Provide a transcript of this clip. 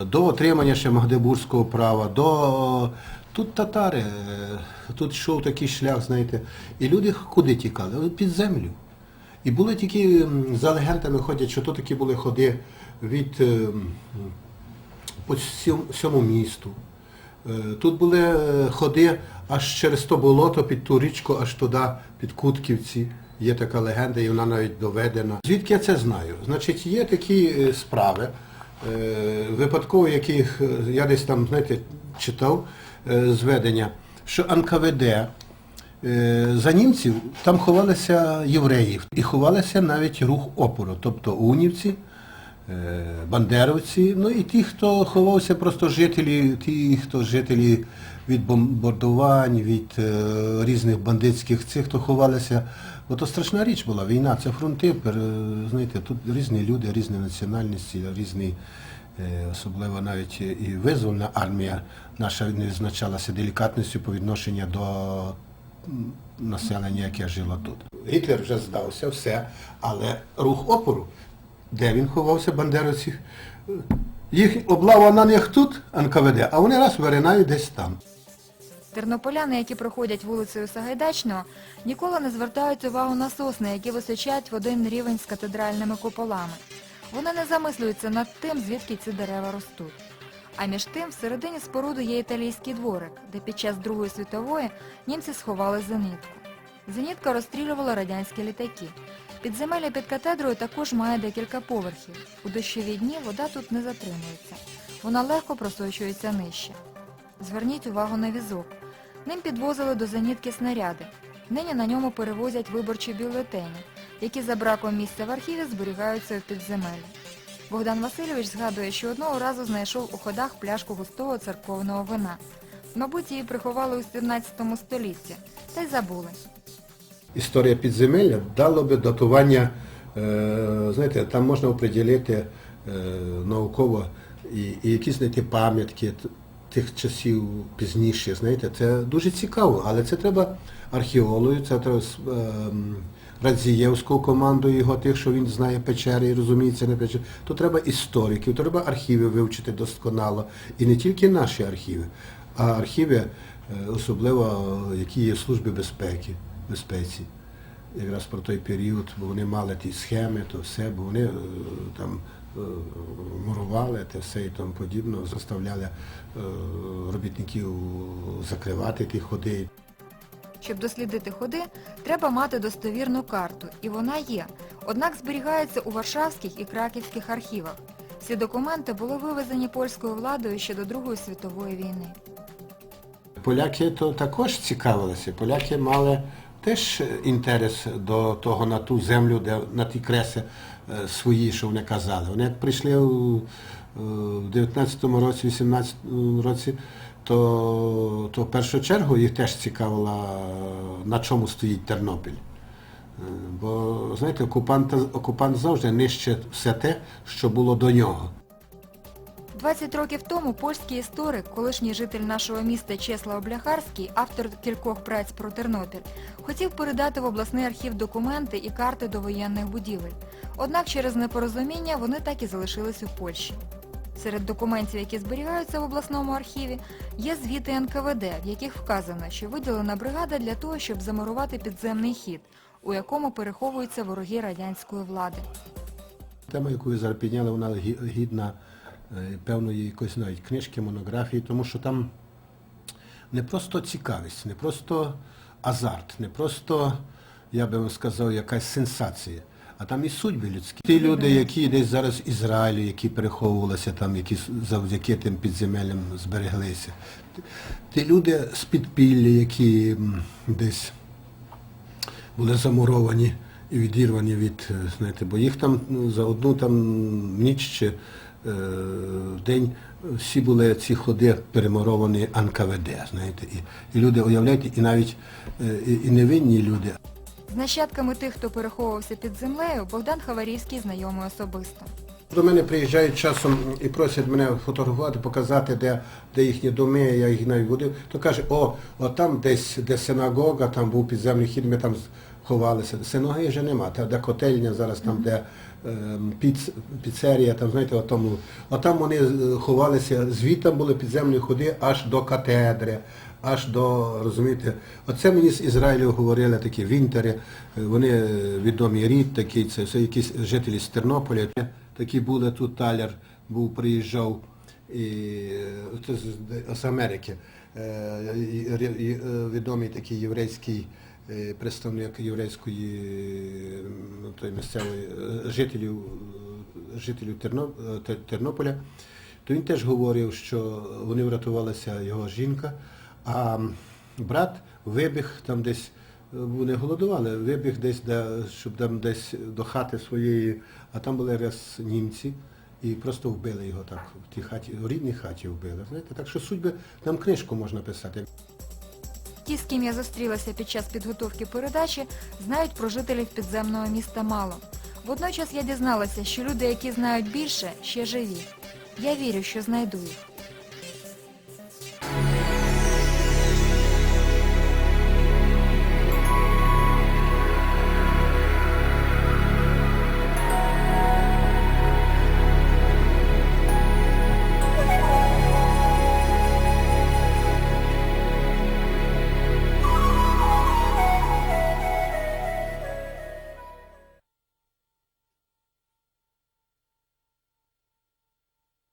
До отримання ще Магдебурзького права, до тут татари, тут йшов такий шлях, знаєте, і люди куди тікали? Під землю. І були тільки, за легендами ходять, що то такі були ходи від е, по всьому, місту. Е, Тут були е, ходи аж через то болото під ту річку, аж туди, під Кутківці. Є така легенда, і вона навіть доведена. Звідки я це знаю? Значить, є такі справи, випадково яких е, я десь там, знаєте, читав е, зведення, що НКВД е, за німців там ховалися євреїв і ховалися навіть рух опору, тобто унівці, е, бандеровці, ну і ті, хто ховався, просто жителі, ті, хто жителі від бомбардувань, від е, різних бандитських цих, хто ховалися. Бо то страшна річ була, війна, це фронти, знаєте, тут різні люди, різні національності, різні, е, особливо навіть і визвольна армія наша не відзначалася делікатністю по відношенню до населення, яке жило тут. Гітлер вже здався, все, але рух опору, де він ховався, бандеровці, їх облава на них тут, НКВД, а вони раз виринають десь там. Тернополяни, які проходять вулицею Сагайдачного, ніколи не звертають увагу на сосни, які височають в один рівень з катедральними куполами. Вони не замислюються над тим, звідки ці дерева ростуть. А між тим, всередині споруди є італійський дворик, де під час Другої світової німці сховали зенітку. Зенітка розстрілювала радянські літаки. Підземелля під катедрою також має декілька поверхів. У дощові дні вода тут не затримується. Вона легко просочується нижче. Зверніть увагу на візок. Ним підвозили до зенітки снаряди. Нині на ньому перевозять виборчі бюлетені, які за браком місця в архіві зберігаються у підземеллі. Богдан Васильович згадує, що одного разу знайшов у ходах пляшку густого церковного вина. Мабуть, її приховали у 17 столітті, та й забули. історія підземелля дало би датування, е, знаєте, там можна оприділити е, науково і, і якісь знайти пам'ятки тих часів пізніше, знаєте, це дуже цікаво, але це треба археологію, це треба з, е, Радзієвську команду його, тих, що він знає печери і розуміється на печері. То треба істориків, то треба архіви вивчити досконало. І не тільки наші архіви, а архіви, е, особливо, які є в службі безпеки, безпеці. Якраз про той період, бо вони мали ті схеми, то все, бо вони е, там мурували те все і тому подібне, заставляли е, робітників закривати ті ходи. Щоб дослідити ходи, треба мати достовірну карту, і вона є. Однак зберігається у Варшавських і Краківських архівах. Всі документи були вивезені польською владою ще до Другої світової війни. Поляки то також цікавилися. Поляки мали теж інтерес до того на ту землю, де на ті креси свої, що вони казали. Вони як прийшли у, е, в 19-му році, 18-му році, то, то в першу чергу їх теж цікавило, на чому стоїть Тернопіль. Е, Бо, знаєте, окупант, окупант завжди нищить все те, що було до нього. 20 років тому польський історик, колишній житель нашого міста Чеслав Бляхарський, автор кількох праць про Тернопіль, хотів передати в обласний архів документи і карти до воєнних будівель. Однак через непорозуміння вони так і залишились у Польщі. Серед документів, які зберігаються в обласному архіві, є звіти НКВД, в яких вказано, що виділена бригада для того, щоб замурувати підземний хід, у якому переховуються вороги радянської влади. Тема, яку зараз підняли, вона гідна певної якоїсь навіть книжки, монографії, тому що там не просто цікавість, не просто азарт, не просто, я би вам сказав, якась сенсація, а там і судьби людські. Ті люди, які десь зараз в Ізраїлі, які переховувалися там, які завдяки тим підземеллям збереглися. Ті- люди з підпілля, які десь були замуровані і відірвані від, е, знаєте, бо їх там ну, за одну там ніч чи е, день всі були ці ходи перемуровані НКВД, знаєте, і, і люди, уявляєте, і навіть е, і, і невинні люди, З нащадками тих, хто переховувався під землею, Богдан Хаварівський знайомий особисто. До мене приїжджають часом і просять мене фотографувати, показати, де, де їхні доми, я їх навіть водив. То каже, о, от там десь де синагога, там був підземний хід, ми там ховалися. Синагоги вже нема, де котельня зараз, там, де ем, піц, піцерія, там, знаєте, от тому, от там вони е, ховалися, звідти були підземні ходи аж до катедри, аж до, розумієте, оце мені з Ізраїлю говорили такі вінтери, е, вони е, відомі рід такий, це все якісь жителі з Тернополя, такі були тут таляр, був, приїжджав і це з, з Америки. І- і- і, Відомий такий єврейський представник єврейської е, той місцевої е, жителів, е, жителів Терно- е, Те- Тернополя, то він теж говорив, що вони врятувалася його жінка, а брат вибіг там десь. е, Вони голодували, вибіг десь, де, щоб там десь до хати своєї, а там були раз німці, і просто вбили його так в тій хаті, в рідній хаті вбили. Знаєте, так що судьби, там книжку можна писати. Ті, з ким я зустрілася під час підготовки передачі, знають про жителів підземного міста мало. Водночас я дізналася, що люди, які знають більше, ще живі. Я вірю, що знайду їх.